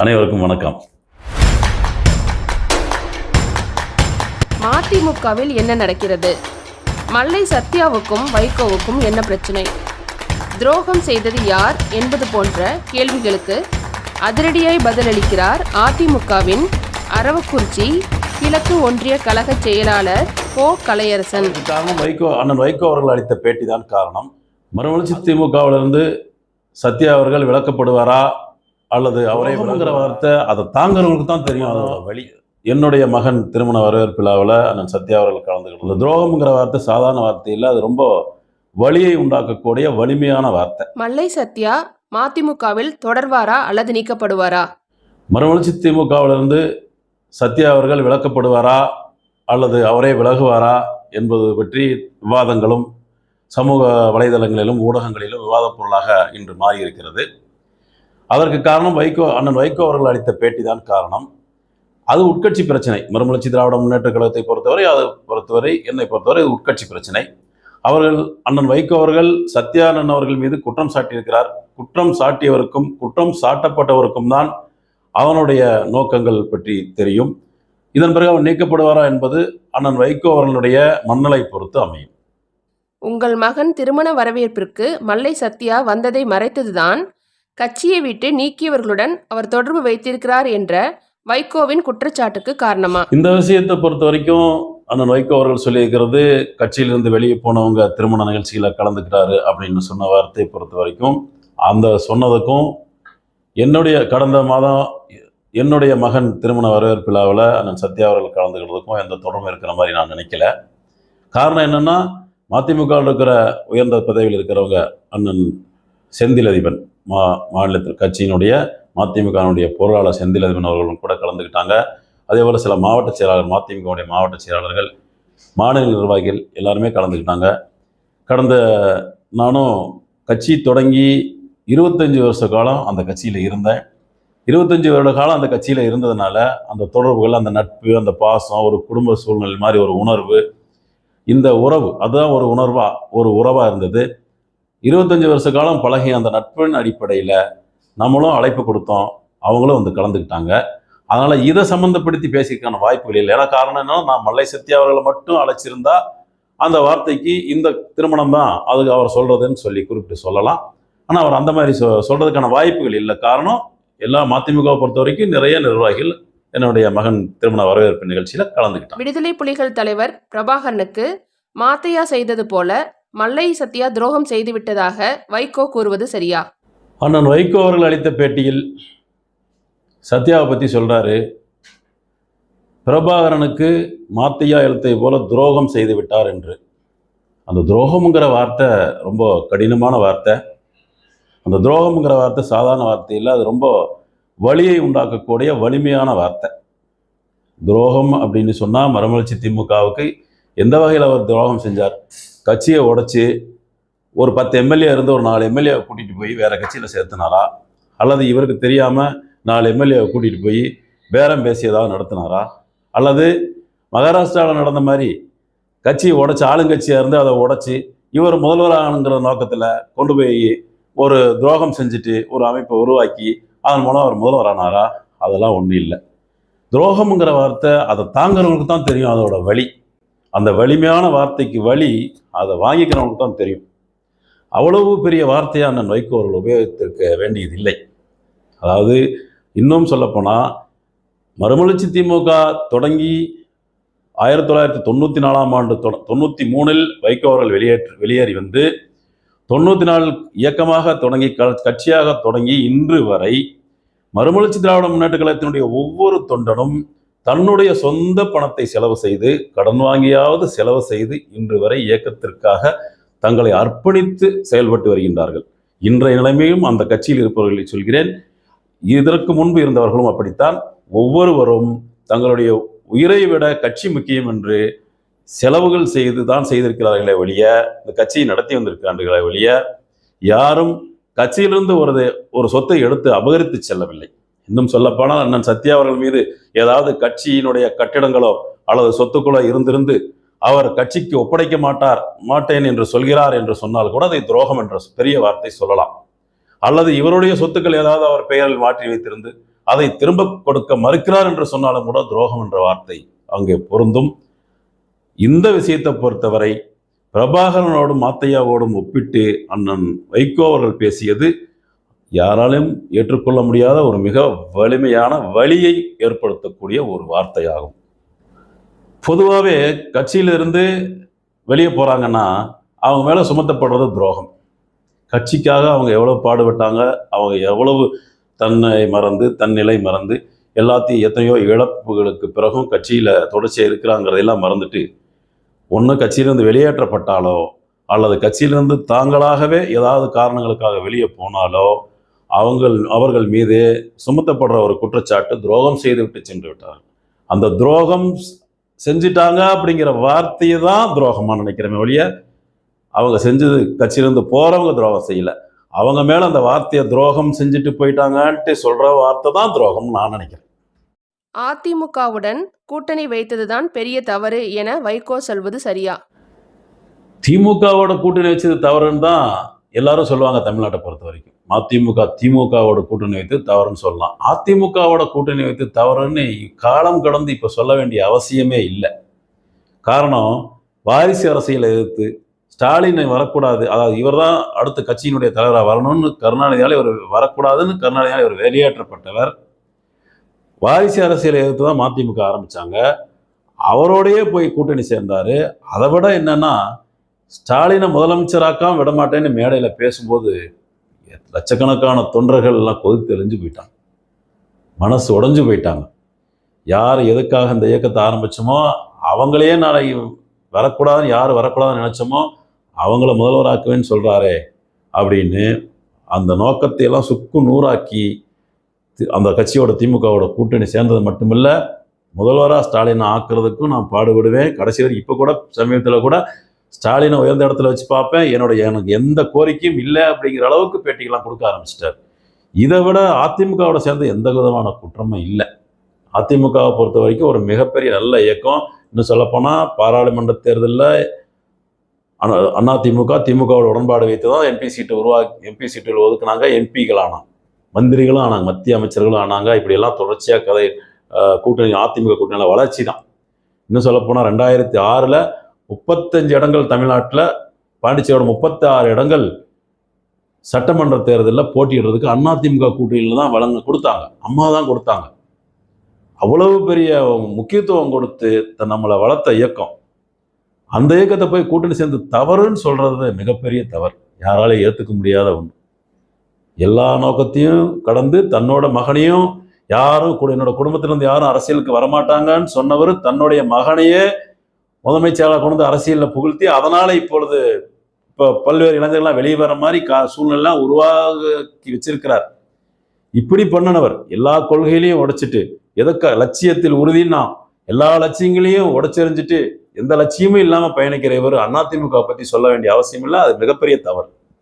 அனைவருக்கும் வணக்கம். மதிமுகவில் என்ன நடக்கிறது? மல்லை சத்யாவுக்கும் வைகோவுக்கும் என்ன பிரச்சனை? துரோகம் செய்தது யார் என்பது போன்ற கேள்விகளுக்கு அதிரடியாய் பதிலளிக்கிறார் அதிமுகவின் அரவக்குறிச்சி கிழக்கு ஒன்றிய கழக செயலாளர் கோ. கலையரசன். காரணம் வைகோ அண்ணன் வைகோ அவர்கள் அளித்த பேட்டி தான் காரணம். மறுமலர்ச்சி திமுகவிலிருந்து சத்யா அவர்கள் விளக்கப்படுவாரா? அல்லது அவரே விளங்குற வார்த்தை அதை தாங்குறவங்களுக்கு தான் தெரியும். அதோட வழி. என்னுடைய மகன் திருமண வரவேற்பு விழாவில் அண்ணன் சத்யா அவர்கள் கலந்துக்கிட்டு துரோகம்ங்கிற வார்த்தை சாதாரண வார்த்தை இல்லை. அது ரொம்ப வலியை உண்டாக்கக்கூடிய வலிமையான வார்த்தை. மல்லை சத்யா மதிமுகவில் தொடர்வாரா அல்லது நீக்கப்படுவாரா? மறுமலர்ச்சி திமுகவிலிருந்து சத்யா அவர்கள் விளக்கப்படுவாரா அல்லது அவரே விலகுவாரா என்பது பற்றி விவாதங்களும் சமூக வலைதளங்களிலும் ஊடகங்களிலும் விவாதப் பொருளாக இன்று மாறியிருக்கிறது. அதற்கு காரணம் வைகோ அண்ணன் வைகோ அவர்கள் அளித்த பேட்டி தான் காரணம். அது உட்கட்சி பிரச்சனை. மறுமலர்ச்சி திராவிட முன்னேற்ற கழகத்தை பொறுத்தவரை அதை பொறுத்தவரை என்னை பொறுத்தவரை இது உட்கட்சி பிரச்சனை. அவர்கள் அண்ணன் வைகோ அவர்கள் சத்யானந்த் அவர்கள் மீது குற்றம் சாட்டியிருக்கிறார். குற்றம் சாட்டியவருக்கும் குற்றம் சாட்டப்பட்டவருக்கும் தான் அவனுடைய நோக்கங்கள் பற்றி தெரியும். இதன் பிறகு அவன் நீக்கப்படுவாரா என்பது அண்ணன் வைகோ அவர்களுடைய மண்ணலை பொறுத்து அமையும். உங்கள் மகன் திருமண வரவேற்பிற்கு மல்லை சத்யா வந்ததை மறைத்ததுதான் கட்சியை விட்டு நீக்கியவர்களுடன் அவர் தொடர்பு வைத்திருக்கிறார் என்ற வைகோவின் குற்றச்சாட்டுக்கு காரணமா? இந்த விஷயத்தை பொறுத்த வரைக்கும் அண்ணன் வைகோ அவர்கள் சொல்லியிருக்கிறது கட்சியிலிருந்து வெளியே போனவங்க திருமண நிகழ்ச்சியில் கலந்துக்கிறாரு அப்படின்னு சொன்ன வார்த்தையை பொறுத்த வரைக்கும் அந்த சொன்னதுக்கும் என்னுடைய கடந்த மாதம் என்னுடைய மகன் திருமண வரவேற்பு விழாவில் அண்ணன் சத்யா அவர்கள் கலந்துக்கிறதுக்கும் எந்த தொடர்பும் இருக்கிற மாதிரி நான் நினைக்கல. காரணம் என்னென்னா மதிமுகவில் இருக்கிற உயர்ந்த பதவியில் இருக்கிறவங்க அண்ணன் செந்தில் அதிபன். மா மாநிலத்தில் கட்சியினுடைய மதிமுகவினுடைய பொருளாளர் செந்திலதிபன் அவர்களும் கூட கலந்துக்கிட்டாங்க. அதே போல் சில மாவட்ட செயலாளர் மதிமுகவுடைய மாவட்ட செயலாளர்கள் மாநில நிர்வாகிகள் எல்லாருமே கலந்துக்கிட்டாங்க. கடந்த நானும் கட்சி தொடங்கி இருபத்தஞ்சி வருஷ காலம் அந்த கட்சியில் இருந்தேன். இருபத்தஞ்சி வருட காலம் அந்த கட்சியில் இருந்ததுனால அந்த தொடர்புகள் அந்த நட்பு அந்த பாசம் ஒரு குடும்ப சூழ்நிலை மாதிரி ஒரு உணர்வு இந்த உறவு அதுதான் ஒரு உணர்வாக ஒரு உறவாக இருந்தது. இருபத்தஞ்சி வருஷ காலம் பழகிய அந்த நட்பின் அடிப்படையில் நம்மளும் அழைப்பு கொடுத்தோம். அவங்களும் வந்து கலந்துக்கிட்டாங்க. அதனால் இதை சம்மந்தப்படுத்தி பேசிக்கான வாய்ப்புகள் இல்லை. ஏன்னா காரணம் என்னன்னா நான் மல்லை சத்யா அவர்களை மட்டும் அழைச்சிருந்தா அந்த வார்த்தைக்கு இந்த திருமணம் தான் அதுக்கு அவர் சொல்கிறதுன்னு சொல்லி குறிப்பிட்டு சொல்லலாம். ஆனால் அவர் அந்த மாதிரி சொ சொல்கிறதுக்கான வாய்ப்புகள் இல்லை. காரணம் எல்லா மதிமுகவை பொறுத்த வரைக்கும் நிறைய நிர்வாகிகள் என்னுடைய மகன் திருமண வரவேற்பு நிகழ்ச்சியில் கலந்துக்கிட்டார் விடுதலை புலிகள் தலைவர் பிரபாகரனுக்கு மாத்தையா செய்தது போல மல்லை சத்யா துரோகம் செய்து விட்டதாக வைகோ கூறுவது சரியா? அண்ணன் வைகோ அவர்கள் அளித்த பேட்டியில் சத்யாவை பற்றி சொல்கிறாரு பிரபாகரனுக்கு மாத்தையா எழுத்தை போல துரோகம் செய்து விட்டார் என்று. அந்த துரோகம்ங்கிற வார்த்தை ரொம்ப கடினமான வார்த்தை. அந்த துரோகம்ங்கிற வார்த்தை சாதாரண வார்த்தை இல்லை அது ரொம்ப வலியை உண்டாக்கக்கூடிய வலிமையான வார்த்தை. துரோகம் அப்படின்னு சொன்னால் மறுமலர்ச்சி திமுகவுக்கு எந்த வகையில் அவர் துரோகம் செஞ்சார்? கட்சியை உடைச்சி ஒரு பத்து எம்எல்ஏ இருந்து ஒரு நாலு எம்எல்ஏ கூட்டிகிட்டு போய் வேறு கட்சியில் சேர்த்துனாரா? அல்லது இவருக்கு தெரியாமல் நாலு எம்எல்ஏவை கூட்டிகிட்டு போய் பேரம் பேசி ஏதாவது நடத்தினாரா? அல்லது மகாராஷ்டிராவில் நடந்த மாதிரி கட்சியை உடைச்சி ஆளுங்கட்சியாக இருந்து அதை உடைச்சி இவர் முதல்வராகணுங்கிற நோக்கத்தில் கொண்டு போய் ஒரு துரோகம் செஞ்சுட்டு ஒரு அமைப்பை உருவாக்கி அதன் மூலம் அவர் முதல்வரானாரா? அதெல்லாம் ஒன்றும் இல்லை. துரோகம்ங்கிற வார்த்தை அதை தாங்குறவங்களுக்கு தான் தெரியும் அதோட வழி. அந்த வலிமையான வார்த்தைக்கு வழி அதை வாங்கிக்கிறவங்களுக்கு தான் தெரியும். அவ்வளவு பெரிய வார்த்தையான அண்ணன் வைகோ அவர்கள் உபயோகித்திருக்க வேண்டியதில்லை. அதாவது இன்னும் சொல்லப்போனால் மறுமலர்ச்சி திமுக தொடங்கி ஆயிரத்தி தொள்ளாயிரத்தி தொண்ணூற்றி நாலாம் ஆண்டு தொ தொண்ணூற்றி மூணில் வைகோ அவர்கள் வெளியேற்று வெளியேறி வந்து தொண்ணூற்றி நாலு இயக்கமாக தொடங்கி க கட்சியாக தொடங்கி இன்று வரை மறுமலர்ச்சி திராவிட முன்னேற்ற கழகத்தினுடைய ஒவ்வொரு தொண்டனும் தன்னுடைய சொந்த பணத்தை செலவு செய்து கடன் வாங்கியாவது செலவு செய்து இன்று வரை இயக்கத்திற்காக தங்களை அர்ப்பணித்து செயல்பட்டு வருகின்றார்கள். இன்றைய நிலைமையும் அந்த கட்சியில் இருப்பவர்களை சொல்கிறேன். இதற்கு முன்பு இருந்தவர்களும் அப்படித்தான். ஒவ்வொருவரும் தங்களுடைய உயிரை விட கட்சி முக்கியம் என்று செலவுகள் செய்து தான் செய்திருக்கிறார்களே ஒழிய இந்த கட்சியை நடத்தி வந்திருக்கிறார்களே ஒழிய யாரும் கட்சியிலிருந்து ஒரு ஒரு சொத்தை எடுத்து அபகரித்து செல்லவில்லை. இன்னும் சொல்லப்போனால் அண்ணன் சத்யா அவர்கள் மீது ஏதாவது கட்சியினுடைய கட்டிடங்களோ அல்லது சொத்துக்களோ இருந்திருந்து அவர் கட்சிக்கு ஒப்படைக்க மாட்டார் மாட்டேன் என்று சொல்கிறார் என்று சொன்னால் கூட அதை துரோகம் என்ற பெரிய வார்த்தை சொல்லலாம். அல்லது இவருடைய சொத்துக்கள் ஏதாவது அவர் பெயரில் மாற்றி வைத்திருந்து அதை திரும்ப கொடுக்க மறுக்கிறார் என்று சொன்னாலும் கூட துரோகம் என்ற வார்த்தை அங்கே பொருந்தும். இந்த விஷயத்தை பொறுத்தவரை பிரபாகரனோடும் மாத்தையாவோடும் ஒப்பிட்டு அண்ணன் வைகோ அவர்கள் பேசியது யாராலும் ஏற்றுக்கொள்ள முடியாத ஒரு மிக வலிமையான வழியை ஏற்படுத்தக்கூடிய ஒரு வார்த்தையாகும். பொதுவாகவே கட்சியிலிருந்து வெளியே போகிறாங்கன்னா அவங்க மேலே சுமத்தப்படுறது துரோகம். கட்சிக்காக அவங்க எவ்வளோ பாடுபட்டாங்க அவங்க எவ்வளவு தன்னை மறந்து தன்னிலை மறந்து எல்லாத்தையும் எத்தனையோ இழப்புகளுக்கு பிறகும் கட்சியில் தொடர்ச்சியாக இருக்கிறாங்கிறதையெல்லாம் மறந்துட்டு ஒன்று கட்சியிலிருந்து வெளியேற்றப்பட்டாலோ அல்லது கட்சியிலிருந்து தாங்களாகவே ஏதாவது காரணங்களுக்காக வெளியே போனாலோ அவங்கள் அவர்கள் மீது சுமத்தப்படுற ஒரு குற்றச்சாட்டு துரோகம் செய்துவிட்டு சென்று விட்டார் அந்த துரோகம் செஞ்சிட்டாங்க அப்படிங்கிற வார்த்தையை தான் துரோகமா நினைக்கிறேன் ஒழிய அவங்க செஞ்சது கட்சியிலிருந்து போறவங்க துரோகம் செய்யல. அவங்க மேல அந்த வார்த்தையை துரோகம் செஞ்சுட்டு போயிட்டாங்கன்ட்டு சொல்ற வார்த்தை தான் துரோகம் நான் நினைக்கிறேன். அதிமுகவுடன் கூட்டணி வைத்ததுதான் பெரிய தவறு என வைகோ சொல்வது சரியா? திமுகவோட கூட்டணி வச்சது தவறுன்னு தான் எல்லாரும் சொல்லுவாங்க தமிழ்நாட்டை பொறுத்த வரைக்கும். மதிமுக திமுகவோட கூட்டணி வைத்து தவறுன்னு சொல்லலாம். அதிமுகவோட கூட்டணி வைத்து தவறுன்னு காலம் கடந்து இப்போ சொல்ல வேண்டிய அவசியமே இல்லை. காரணம் வாரிசு அரசியலை எதிர்த்து ஸ்டாலினை வரக்கூடாது. அதாவது இவர் தான் அடுத்த கட்சியினுடைய தலைவராக வரணும்னு கருணாநிதியால் இவர் வரக்கூடாதுன்னு கருணாநிதியால் இவர் வெளியேற்றப்பட்டவர். வாரிசு அரசியலை எதிர்த்து தான் மதிமுக ஆரம்பித்தாங்க அவரோடையே போய் கூட்டணி சேர்ந்தார். அதை விட என்னென்னா ஸ்டாலினை முதலமைச்சராக்காம விடமாட்டேன்னு மேடையில் பேசும்போது லட்சக்கணக்கான தொண்டர்கள் எல்லாம் கொதித்து எழிஞ்சு போயிட்டாங்க. மனசு உடஞ்சு போயிட்டாங்க. யார் எதுக்காக இந்த இயக்கத்தை ஆரம்பிச்சோமோ அவங்களையே நாளை வரக்கூடாதுன்னு யார் வரக்கூடாதுன்னு நினச்சோமோ அவங்கள முதல்வராக்குவேன்னு சொல்கிறாரே அப்படின்னு அந்த நோக்கத்தை எல்லாம் சுக்கு நூறாக்கி தி- அந்த கட்சியோட திமுகவோட கூட்டணி சேர்ந்தது மட்டுமில்ல முதல்வராக ஸ்டாலினை ஆக்குறதுக்கும் நான் பாடுபடுவேன். கடைசி வரைக்கும் இப்போ கூட சமீபத்தில் கூட ஸ்டாலினை உயர்ந்த இடத்துல வச்சு பார்ப்பேன். என்னுடைய எனக்கு எந்த கோரிக்கையும் இல்லை அப்படிங்கிற அளவுக்கு பேட்டிகள்லாம் கொடுக்க ஆரம்பிச்சிட்டார். இதை விட அதிமுகவோட சேர்ந்து எந்த விதமான குற்றமும் இல்லை. அதிமுகவை பொறுத்த வரைக்கும் ஒரு மிகப்பெரிய நல்ல இயக்கம். இன்னும் சொல்லப்போனால் பாராளுமன்ற தேர்தலில் அண்ணா திமுக திமுகவோட உடன்பாடு வைத்து தான் எம்பி சீட்டு உருவாக்கி எம்பி சீட்டுகள் ஒதுக்குனாங்க. எம்பிகள் ஆனாங்க. மந்திரிகளும் ஆனாங்க. மத்திய அமைச்சர்களும் ஆனாங்க. இப்படியெல்லாம் தொடர்ச்சியாக கதை கூட்டணி அதிமுக கூட்டணியில் வளர்ச்சி தான். இன்னும் சொல்லப்போனால் ரெண்டாயிரத்தி ஆறில் முப்பத்தஞ்சு இடங்கள் தமிழ்நாட்டில் பாண்டிச்சேரியோட முப்பத்தி ஆறு இடங்கள் சட்டமன்ற தேர்தலில் போட்டியிடுறதுக்கு அதிமுக கூட்டணியில் தான் வழங்க கொடுத்தாங்க. அம்மா தான் கொடுத்தாங்க. அவ்வளவு பெரிய முக்கியத்துவம் கொடுத்து நம்மளை வளர்த்த இயக்கம். அந்த இயக்கத்தை போய் கூட்டணி சேர்ந்து தவறுன்னு சொல்கிறது மிகப்பெரிய தவறு. யாராலையும் ஏற்றுக்க முடியாத ஒன்று எல்லா நோக்கத்தையும் கடந்து தன்னோட மகனையும் யாரும் என்னோட குடும்பத்திலிருந்து யாரும் அரசியலுக்கு வரமாட்டாங்கன்னு சொன்னவர் தன்னுடைய மகனையே முதன்மைச் செயலாளர் கொண்டு வந்து அரசியலில் புகழ்த்தி அதனால் இப்பொழுது இப்போ பல்வேறு இளைஞர்கள்லாம் வெளியே வர மாதிரி கா சூழ்நிலாம் உருவாக்கி வச்சிருக்கிறார். இப்படி பண்ணினவர் எல்லா கொள்கையிலையும் உடைச்சிட்டு எதற்கா லட்சியத்தில் உறுதினா எல்லா லட்சியங்களையும் உடைச்செறிஞ்சிட்டு எந்த லட்சியமும் இல்லாமல் பயணிக்கிற இவர் அதிமுக பற்றி சொல்ல வேண்டிய அவசியம் இல்லை அது மிகப்பெரிய தவறு.